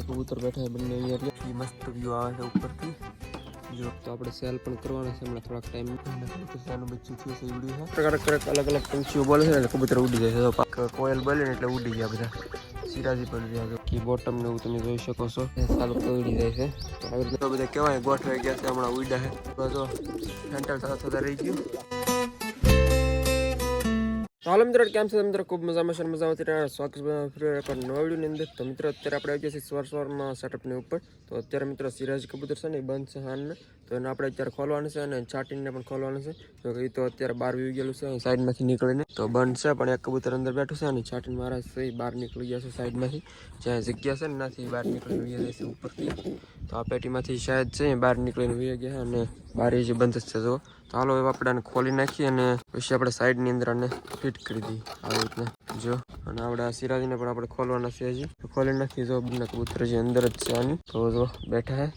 કબૂતર બેઠા છે બંને અહીંયા. મસ્ત વ્યૂ આવે છે ઉપરથી. જો તો આપણે સેલ પણ કરવાના છે હમણાં થોડાક ટાઈમ બચ્ચું થયું છે છે. અલગ અલગ પંખીઓ બોલે છે ને કબૂતર ઉડી જાય છે. કોયલ બોલે ને એટલે ઉડી ગયા બધા. સિરાજી પણ રહ્યા છે. કી બોટમ ને એવું તમે જોઈ શકો છો. એ સારું ઉડી જાય છે. આવી રીતે બધા કેવાય ગોઠવાઈ ગયા છે હમણાં ઉડ્યા છે. થતા થતા રહી ગયું. હાલો મિત્રો, કેમ છે મિત્રો ખૂબ મજામાં છે મજા આવતી રહે સ્વાગત એક નવા વિડીયોની અંદર. તો મિત્રો, અત્યારે આપણે આવી ગયા છે સવાર સવારમાં સેટઅપની ઉપર. તો અત્યારે મિત્રો, સિરાજ કબૂતર છે ને બંધ છે હાલને તો એને આપણે અત્યારે ખોલવાનું છે અને છાટીને પણ ખોલવાનું છે. તો એ તો અત્યારે બહાર વી ગયેલું છે સાઈડમાંથી નીકળીને. તો બંધ છે પણ એક કબૂતર અંદર બેઠું છે અને છાટીને મારા છે બહાર નીકળી ગયા છે સાઈડમાંથી. જ્યાં જગ્યા છે ને એનાથી બહાર નીકળીને વી જાય છે ઉપરથી. તો આ પેટીમાંથી શાયદ છે બહાર નીકળીને વી ગયા અને બહાર જે બંધ છે જો તો હાલો હવે આપણે આને ખોલી નાખીએ અને પછી આપણે સાઈડની અંદર આને ફિટ કરી દઈએ આવી રીતના. જો, અને આપણે આ સિરાજીને પણ આપણે ખોલવાના છે હજી. ખોલી નાખીએ, જો બંને કબૂતર જે અંદર જ છે આની. તો જો બેઠા હે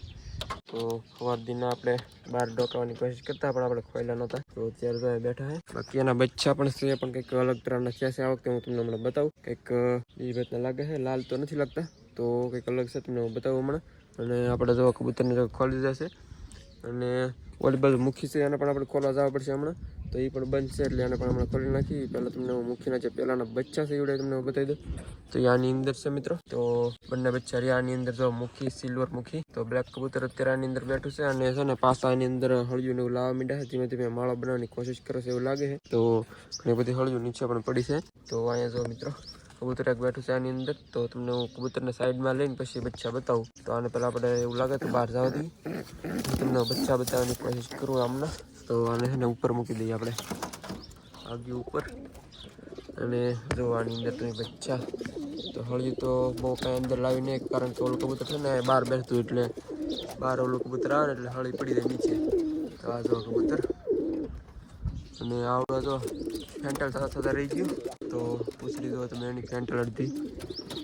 તો સવાર આપણે બહાર ડોકાવાની કોશિશ કરતા, પણ આપણે ખોયલા નહોતા. તો અત્યારે તો બેઠા હે. બાકી એના બચ્ચા પણ છે, પણ કંઈક અલગ તરહના થયા છે. આ વખતે હું તમને હમણાં બતાવું. કંઈક બીજી રીતના લાગે છે, લાલ તો નથી લાગતા. તો કંઈક અલગ છે, તમને હું બતાવું હમણાં. અને આપણે જો કબૂતરને ખોલી દીધા છે અને ઓલી બાજુ મુખી છે, એને પણ આપણે ખોલવા જવા પડશે હમણાં. તો એ પણ છે એટલે એને પણ હમણાં ખોલી નાખી. પહેલાં તમને હું મુખીના જે પહેલાંના બચ્ચા છે એવડે તમને બતાવી દઉં. તો એ આની અંદર છે મિત્રો. તો બંને બચ્ચા રહ્યા આની અંદર જો મુખી સિલ્વર મુખી તો બ્લેક કબૂતર અત્યારે આની અંદર બેઠું છે અને છે ને પાસા આની અંદર હળિયું એવું લાવવા માંડ્યા છે. ધીમે ધીમે માળો બનાવવાની કોશિશ કરે છે એવું લાગે છે. તો ઘણી બધી હળિયું નીચે પણ પડી છે. તો અહીંયા જો મિત્રો કબૂતર એક બેઠું છે આની અંદર. તો તમને હું કબૂતરને સાઈડમાં લઈને પછી બચ્ચા બતાવું. તો આને પહેલાં આપણે એવું લાગે તો બહાર જવા દઈએ. હું તમને બચ્ચા બતાવવાની કોશિશ કરું હમણાં. તો આને છે ને ઉપર મૂકી દઈએ આપણે. આગી ઉપર. અને જો આની અંદર તમે બચ્ચા. તો હળિયું તો બહુ કાંઈ અંદર લાવી નહીં, કારણ કે ઓલું કબૂતર છે ને બહાર બેસતું એટલે બહાર ઓલું કબૂતર આવે એટલે હળી પડી જાય નીચે. તો આ જો કબૂતર. અને આવડો તો ફેન્ટલ થતા થતા રહી ગયું. તો પૂછી લીધો તમે એની કેન્ટલ અડધી.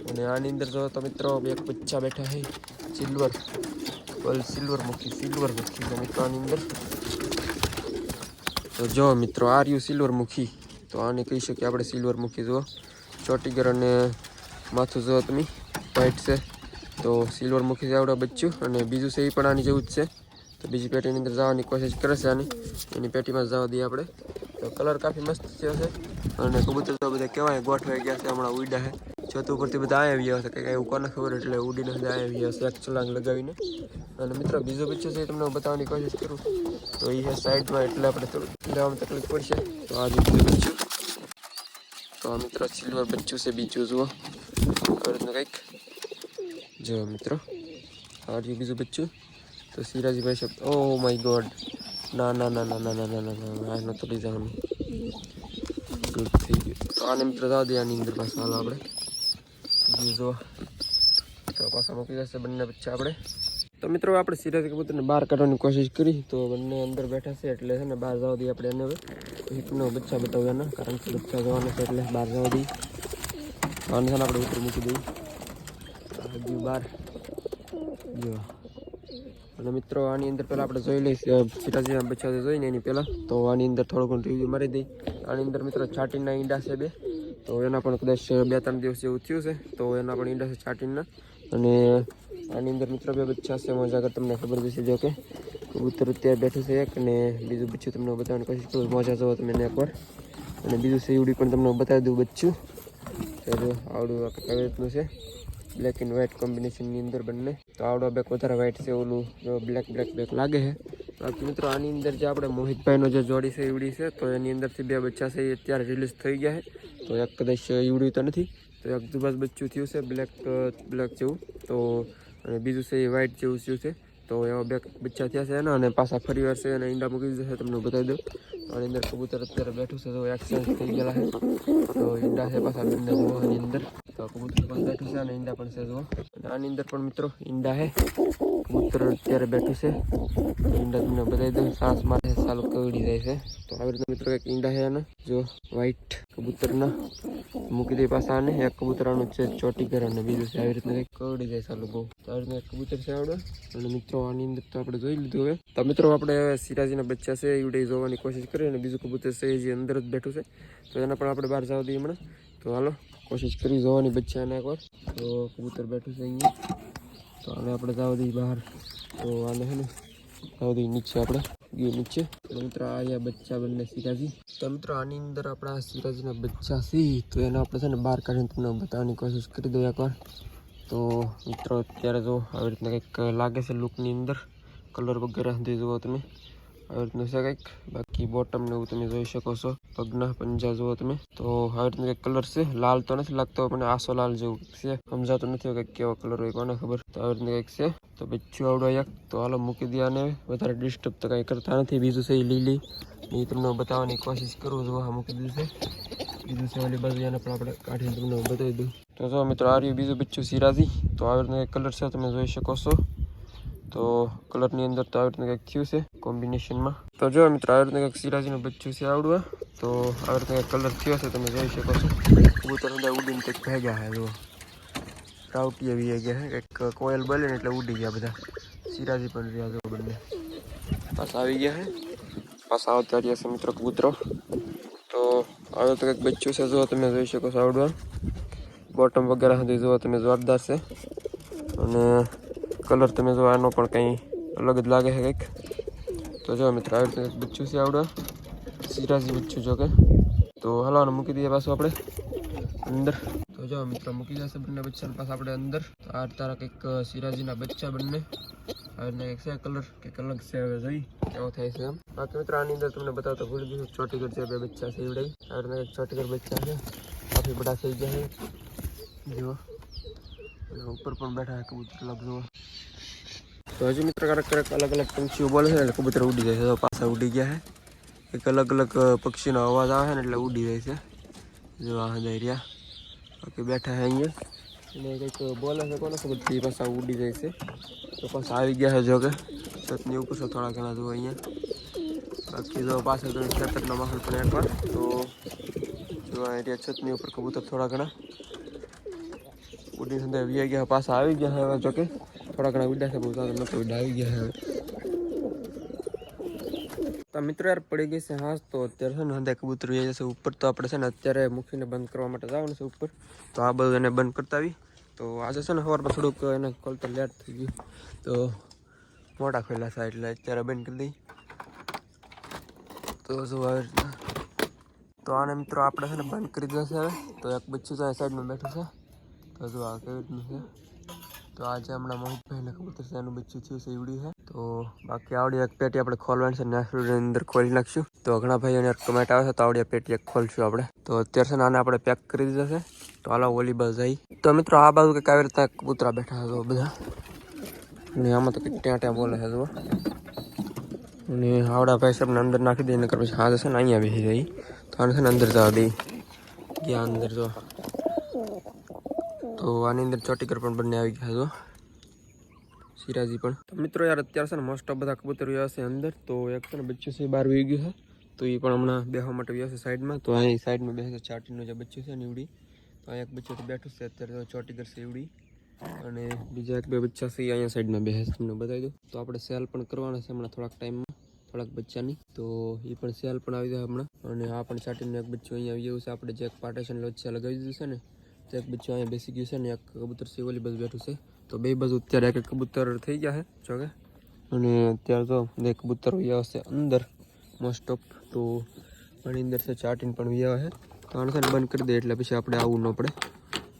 અને આની અંદર જો તો મિત્રો એક બચ્ચા બેઠા છે સિલ્વર બોલ સિલ્વર મૂકી સિલ્વર મૂકી છે મિત્રો આની અંદર. તો જો મિત્રો, આ રહ્યું સિલ્વર મુખી તો આને કહી શકીએ આપણે સિલ્વર મુખી જુઓ ચોટીગર અને માથું જુઓ તમે વ્હાઈટ છે. તો સિલ્વર મુખી આવડે બચ્ચું. અને બીજું છે એ પણ આની જેવું જ છે. તો બીજી પેટીની અંદર જવાની કોશિશ કરે છે આની. એની પેટીમાં જવા દઈએ આપણે. તો કલર કાફી મસ્ત થયો છે અને કબૂતર તો બધા કહેવાય ગોઠવાઈ ગયા છે, હમણાં ઉડ્યા છે છત ઉપરથી બધા આવી ગયા છે કંઈક એવું કોને ખબર એટલે ઉડીને બધા આવી ગયા છે એક છલાંગ લગાવીને. અને મિત્રો, બીજો બચ્ચો છે એ તમને હું બતાવવાની કોશિશ કરું. તો એ છે સાઈડમાં, એટલે આપણે થોડું લેવામાં તકલીફ પડશે. તો આ જે બીજું બચ્ચું તો આ મિત્રો સિલ્વર બચ્ચું છે બીજું, જુઓ. આ રીતનું કંઈક. જો મિત્રો, આ રહ્યું બીજું બચ્ચું તો સિરાજીભાઈ સાહેબ ઓ માય ગોડ ના ના ના ના ના ના ના ના ના આ નહોતું લઈ જવાનું ગુડ થઈ ગયું. તો આને મિત્ર જાવ દે આની અંદર પાછું હાલ આપણે. જો તો પાછા મૂકી જશે બંને પછી આપણે. તો મિત્રો, આપણે સિરાજ કબૂતરને બહાર કાઢવાની કોશિશ કરી. તો બંને અંદર બેઠા છે એટલે છે ને બહાર જવા દઈએ આપણે એને હવે. પછી બચ્ચા બતાવ્યાના કારણ કે બચ્ચા જવાના છે એટલે બહાર જવા દઈએ. આને છે આપણે ઉપર મૂકી દઈએ. હજી બહાર. જો. અને મિત્રો, આની અંદર પહેલાં આપણે જોઈ લઈશું. સીતાજી બચ્ચા જોઈને એની પહેલાં. તો આની અંદર થોડું ઘણું રિવ્યૂ મારી દઈ આની અંદર મિત્રો છાટીના ઈંડા છે બે. તો એના પણ કદાચ બે ત્રણ દિવસ જેવું થયું છે. તો એના પણ ઈંડા છે છાટીના અને આની અંદર મિત્રો બે બચ્ચા છે, મોજા આગળ તમને ખબર જશે જો કે કબૂતર અત્યારે બેઠું છે એક અને બીજું બચ્ચું તમને બતાવવાની કોશિશ કરું મોજા જોવો તમે એકવાર. અને બીજું સેવડી પણ તમને બતાવી દઉં બચ્ચું. આવડું આ રીતનું છે? બ્લેક એન્ડ વ્હાઇટ કોમ્બિનેશનની અંદર બંને. તો આવડો બેક વધારે વ્હાઇટ છે, ઓલું બ્લેક બ્લેક બેક લાગે છે. બાકી મિત્રો, આની અંદર જે આપણે મોહિતભાઈનો જે જોડી છે, ઈવડી છે, તો એની અંદરથી બે બચ્ચા છે, એ અત્યારે રિલીઝ થઈ ગયા છે. તો એક કદાચ ઈવડ્યું તો નથી, તો એક દુબાસ બચ્ચું થયું છે બ્લેક બ્લેક જેવું. તો અને બીજું છે એ વ્હાઇટ જેવું થયું છે. તો એવા બે બચ્ચા થયા છે એના અને પાછા ફરી વાર છે અને ઈંડા મૂકી દીધા છે, તમને બતાવી દઉં. આની અંદર કબૂતર અત્યારે બેઠું છે, તો એક્સચેન્જ થઈ ગયેલા છે. તો ઈંડા છે પાછા બંને જુઓ અંદર. તો કબૂતર પણ બેઠું છે અને ઈંડા પણ છે, જુઓ. અને આની અંદર પણ મિત્રો ઈંડા છે. કબૂતર અત્યારે બેઠું છે. ઈંડા તમને બતાવી દઉં. સાસ મારે સાલું કવડી જાય છે. તો આવી રીતે મિત્રો એક ઈંડા છે એના જો વ્હાઈટ કબૂતરના. મૂકી દે પાસા આને. એક કબૂતરાનું છે ચોટી કરે અને બીજું છે આવી રીતના કંઈક કવડી જાય સાલું બહુ આવી રીતના કબૂતર છે આવડે. અને મિત્રો, આની અંદર તો આપણે જોઈ લીધું હવે. તો મિત્રો, આપણે સિરાજીના બચ્ચા છે, એવડે જોવાની કોશિશ કરીએ અને બીજું કબૂતર છે જે અંદર જ બેઠું છે. તો એના પણ આપણે બહાર જવા દઈએ હમણાં. તો હાલો, કોશિશ કરી જોવાની બચ્ચાને એકવાર. તો કબૂતર બેઠું છે અહીંયા. તો આને આપણે જાવ દઈએ બહાર. તો આને હે ને, જાવ દઈએ નીચે આપણે. ગયું નીચે તો મિત્રો બચ્ચા બંને સિરાજી તો આની અંદર આપણા સિરાજીના બચ્ચા છે તો એને આપણે છે ને બહાર કાઢીને તમને બતાવવાની કોશિશ કરી દો એકવાર તો મિત્રો અત્યારે જો આવી રીતના કંઈક લાગે છે લુકની અંદર કલર વગેરે જુઓ તમે આવી રીતનું છે કંઈક બાકી બોટમ ને એવું તમે જોઈ શકો છો પગના પંજા જુઓ તમે, તો આવી રીતનું કંઈક કલર છે, લાલ તો નથી લાગતો, પણ આસો લાલ જેવું છે. સમજાતું નથી કંઈક કેવો કલર હોય, કોને ખબર? તો આવી રીતનું કંઈક છે. તો બચ્ચું આવડો એક, તો હાલો મૂકી દે અને વધારે ડિસ્ટર્બ તો કંઈ કરતા નથી. બીજું છે લીલી. એ તમને બતાવવાની કોશિશ કરું છું, હા, મૂકી દીધું છે. બીજું છે ઓલી બાજુ એને પણ આપણે કાઢીને તમને બતાવી દઉં. તો જો મિત્રો, આ રહ્યું બીજું બચ્ચું સિરાજી તો આવી રીતનું કલર છે, તમે જોઈ શકો છો. તો કલરની અંદર તો આવી રીતનું કંઈક થયું છે કોમ્બિનેશનમાં તો જો મિત્રો આવી રીતનું કંઈક સિરાજીનું બચ્ચું છે આવડું તો આવી રીતનું કંઈક કલર થયો છે તમે જોઈ શકો છો કબૂતર અંદર ઉડીને કંઈક ભેગા છે જુઓ રાવટી આવી ગયા છે કંઈક કોયલ બોલે ને એટલે ઉડી ગયા બધા સિરાજી પણ રહ્યા જો બંને પાછા આવી ગયા છે પાછા આવતા રહ્યા છે મિત્રો કબૂતરો તો હવે તો કંઈક બચ્ચું છે જો તમે જોઈ શકો છો આવડવા બોટમ વગેરે સુધી જુઓ તમે જોરદાર છે અને કલર તમે જો આનો પણ કંઈ અલગ જ લાગે છે કંઈક તો જો મિત્રો આવી રીતે કંઈક બચ્ચું છે આવડે સિરાજી બચ્ચું જો કે તો હાલો આને મૂકી દઈએ પાછું આપણે અંદર તો જો મિત્રો મૂકી જશે બંને બચ્ચાને પાછા આપણે અંદર તો આ તારા કંઈક સિરાજીના બચ્ચા બંને આવી રીતના કંઈક છે કલર કંઈક અલગ છે હવે જોઈ કેવો થાય છે એમ બાકી મિત્રો આની અંદર તમને બતાવતો ભૂલી ગયું ચોટીગઢ છે બે બચ્ચા છે એવડાઈ આવી રીતના કંઈક ચોટીગઢ બચ્ચા છે કાફી બડા થઈ ગયા છે જુઓ અને ઉપર પણ બેઠા છે કબૂતર અલગ જુઓ તો હજી મિત્ર ક્યારેક ક્યારેક અલગ અલગ પંક્ષીઓ બોલે છે ને એટલે કબૂતર ઉડી જાય છે તો પાછા ઉડી ગયા છે એક અલગ અલગ પક્ષીનો અવાજ આવે છે ને એટલે ઉડી જાય છે જો આ રહ્યા બાકી બેઠા છે અહીંયા અને કંઈક બોલે છે કોને ખબર છે એ પાછા ઉડી જાય છે તો પાછા આવી ગયા છે જો કે છતની ઉપર છે થોડા ઘણા જો અહીંયા બાકી જો પાછળ તમે ખેતરનો માહોલ પણ એકવાર તો જો આ રહ્યા છતની ઉપર કબૂતર થોડા ઘણા ઉડીને અંદર વી ગયા પાછા આવી ગયા છે હવે જો કે થોડા ઘણા છે બહુ સારા ઉડ્યા આવી ગયા હવે. તો મિત્રો યાર, પડી ગઈ છે હાસ, તો અત્યારે છે ને હંધે કબૂતર આવી જશે ઉપર તો આપણે છે ને અત્યારે મૂકીને બંધ કરવા માટે જવાનું છે ઉપર. તો આ બધું એને બંધ કરતા આવી. તો આજે છે ને સવારમાં થોડુંક એને કોલતર લેટ થઈ ગયું. તો મોટા ખોલ્યા છે એટલે અત્યારે બંધ કરી દઈ. તો શું આવી રીતના તો આને મિત્રો આપણે છે ને બંધ કરી દેશે હવે. તો એક બચ્ચું તો સાઈડમાં બેઠું છે. તો જો આ કેવી રીતનું છે? તો આજે હમણાં મોહિતભાઈને કબૂતર છે, એનું બચ્ચું થયું છે ઈવડ્યું છે. તો બાકી આવડી એક પેટી આપણે ખોલવાની છે નેક્સ્ટ અંદર ખોલી નાખશું. તો ઘણા ભાઈઓને કમેન્ટ આવે છે, તો આવડી પેટી એક ખોલશું આપણે. તો અત્યારે છે ને આને આપણે પેક કરી દીધા છે. તો હાલો, ઓલી બસ જઈ તો મિત્રો, આ બાજુ કંઈક આવી રીતના કબૂતરા બેઠા હતો બધા. અને આમાં તો કંઈક ત્યાં ત્યાં બોલે છે, જુઓ. અને આવડા ભાઈ સાહેબને અંદર નાખી દઈએ, નકર પછી હા જશે ને અહીંયા બેસી જઈ તો આને છે ને અંદર જવા દઈ ગયા અંદર જો તો આની અંદર ચોટીકર પણ બંને આવી ગયા હતો સિરાજી પણ. મિત્રો યાર, અત્યારે છે ને મોસ્ટ ઓફ બધા કબૂતર વ્યા છે અંદર. તો એક છે ને બચ્ચું છે બહાર વી ગયું છે. તો એ પણ હમણાં બેસવા માટે વ્યા છે સાઈડમાં. તો અહીં સાઈડમાં બેસે ચાટીનું જે બચ્ચું છે નીવડી તો અહીં એક બચ્ચું તો બેઠું છે, અત્યારે તો ચોટીકર છે એવડી. અને બીજા એક બે બચ્ચા છે અહીંયા સાઈડમાં બેસે છે, તમને બતાવી દઉં. તો આપણે સેલ પણ કરવાના છે હમણાં થોડાક ટાઈમમાં, થોડાક બચ્ચાની. તો એ પણ સેલ પણ આવી જાય હમણાં. અને આ પણ ચાટીનું એક બચ્ચું અહીંયા આવી ગયું છે. આપણે જે એક પાર્ટેશન વચ્ચે લગાવી દીધું છે ને તો એક અહીંયા બેસી ગયું છે ને એક કબૂતર છે, ઓલી બેઠું છે. તો બે બાજુ અત્યારે એક એક કબૂતર થઈ ગયા છે જોકે અને અત્યારે તો બે કબૂતર વ્યા છે અંદર મોસ્ટ ઓફ તો આની અંદર છે, ચાટીને પણ વ્યા છે. તો આને છે બંધ કરી દે, એટલે પછી આપણે આવવું ન પડે.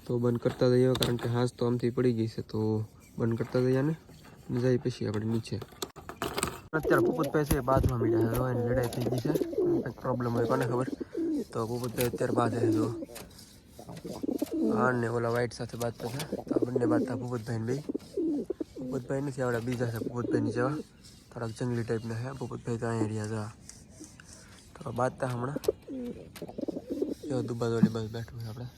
તો બંધ કરતા જઈએ, કારણ કે હાંસ તો આમથી પડી ગઈ છે, તો બંધ કરતા જઈએ ને. જાય પછી આપણે નીચે. અત્યારે પુપતભાઈ છે બાદમાં મીઠા છે લડાઈ થઈ ગઈ છે. કંઈક પ્રોબ્લેમ હોય કોને ખબર? તો પુપતભાઈ અત્યારે બાદ જો. હા ને ઓલા વ્હાઈટ સાથે બાદ છે તો આ બંને બાદ હતા ભૂપતભાઈ ને બે ભૂપતભાઈ નથી આવડે બીજા છે ભૂપતભાઈની જેવા થોડાક જંગલી ટાઈપના છે ભૂપતભાઈ તો અહીંયા રહ્યા હતા તો બાદતા હમણાં જો દુબા દોડી બસ બેઠું છે આપણે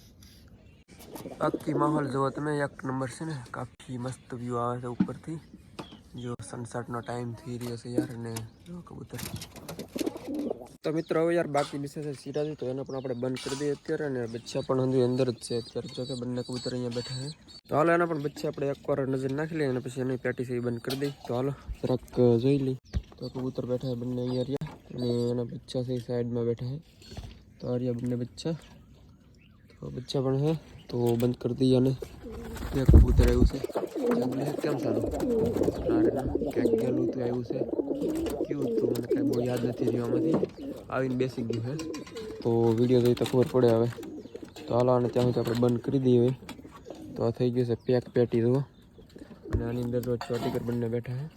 બાકી માહોલ જુઓ તમે એક નંબર છે ને કાફી મસ્ત વ્યૂ આવે છે ઉપરથી જો સનસેટનો ટાઈમ થઈ રહ્યો છે યાર અને જો કબૂતર તો મિત્રો, હવે યાર બાકી વિશે છે, સિરાજી તો એને પણ આપણે બંધ કરી દઈએ અત્યારે અને બચ્ચા પણ હંધી અંદર જ છે અત્યારે, જો કે બંને કબૂતર અહીંયા બેઠા છે. તો હાલો, એના પણ બચ્ચા આપણે એકવાર નજર નાખી લઈએ અને પછી એની પેટી છે એ બંધ કરી દઈએ. તો હાલો, જરાક જોઈ લઈ તો કબૂતર બેઠા છે બંને અહીંયા રહ્યા અને એના બચ્ચા છે એ સાઈડમાં બેઠા છે. તો આ રહ્યા બંને બચ્ચા. તો બચ્ચા પણ છે, તો બંધ કરી દઈએ અને એક કબૂતર આવ્યું છે. જંગલી છે, કેમ સારું? અરે ના ક્યાંક ગયેલું હતું આવ્યું છે. કેવું હતું? મને કાંઈ બહુ યાદ નથી રહ્યું આમાંથી. આવીને બેસી ગયું છે તો વીડિયો જોઈ તો ખબર પડે હવે. તો હાલો, આને ત્યાં સુધી આપણે બંધ કરી દઈએ હવે. તો આ થઈ ગયું છે પેક પેટી, જુઓ. અને આની અંદર રોજ ચોટીકર બંને બેઠા છે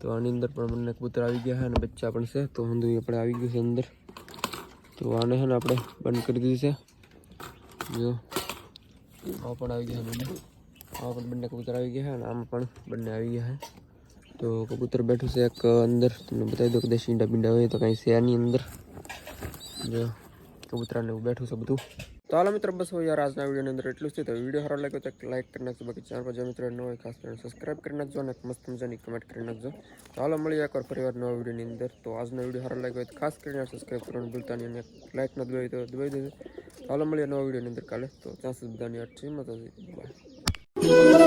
તો આની અંદર પણ બંને કબૂતર આવી ગયા છે અને બચ્ચા પણ છે. તો હંધુ આપણે આવી ગયું છે અંદર. તો આને છે ને, આપણે બંધ કરી દીધી છે. જો આ પણ આવી ગયા છે બંને. આ પણ બંને કબૂતર આવી ગયા છે અને આમાં પણ બંને આવી ગયા છે. તો કબૂતર બેઠું છે એક અંદર તમને બતાવી દો કદાચ ઈંડા બીંડા હોય તો કાંઈ છે આની અંદર જો કબૂતરાને એવું બેઠું છે બધું તો હાલો મિત્રો બસ હવે યાર આજના વિડીયોની અંદર એટલું જ છે તો વીડિયો સારો લાગ્યો તો લાઈક કરી નાખજો, બાકી ચેનલ પર જે મિત્રો ન હોય, ખાસ કરીને સબસ્ક્રાઈબ કરી નાખજો અને એક મસ્ત મજાની કમેન્ટ કરી નાખજો. તો હાલો, મળીએ એકવાર ફરીવાર નવા વિડીયોની અંદર. તો આજનો વીડિયો સારો લાગ્યો હોય તો ખાસ કરીને સબસ્ક્રાઈબ કરવાનું ભૂલતા નહીં અને લાઈક ન દબાવી તો દબાવી દેજો. હાલો, મળીએ નવા વિડીયોની અંદર કાલે. તો ત્યાં સુધી બધાની અર્થ છે બાય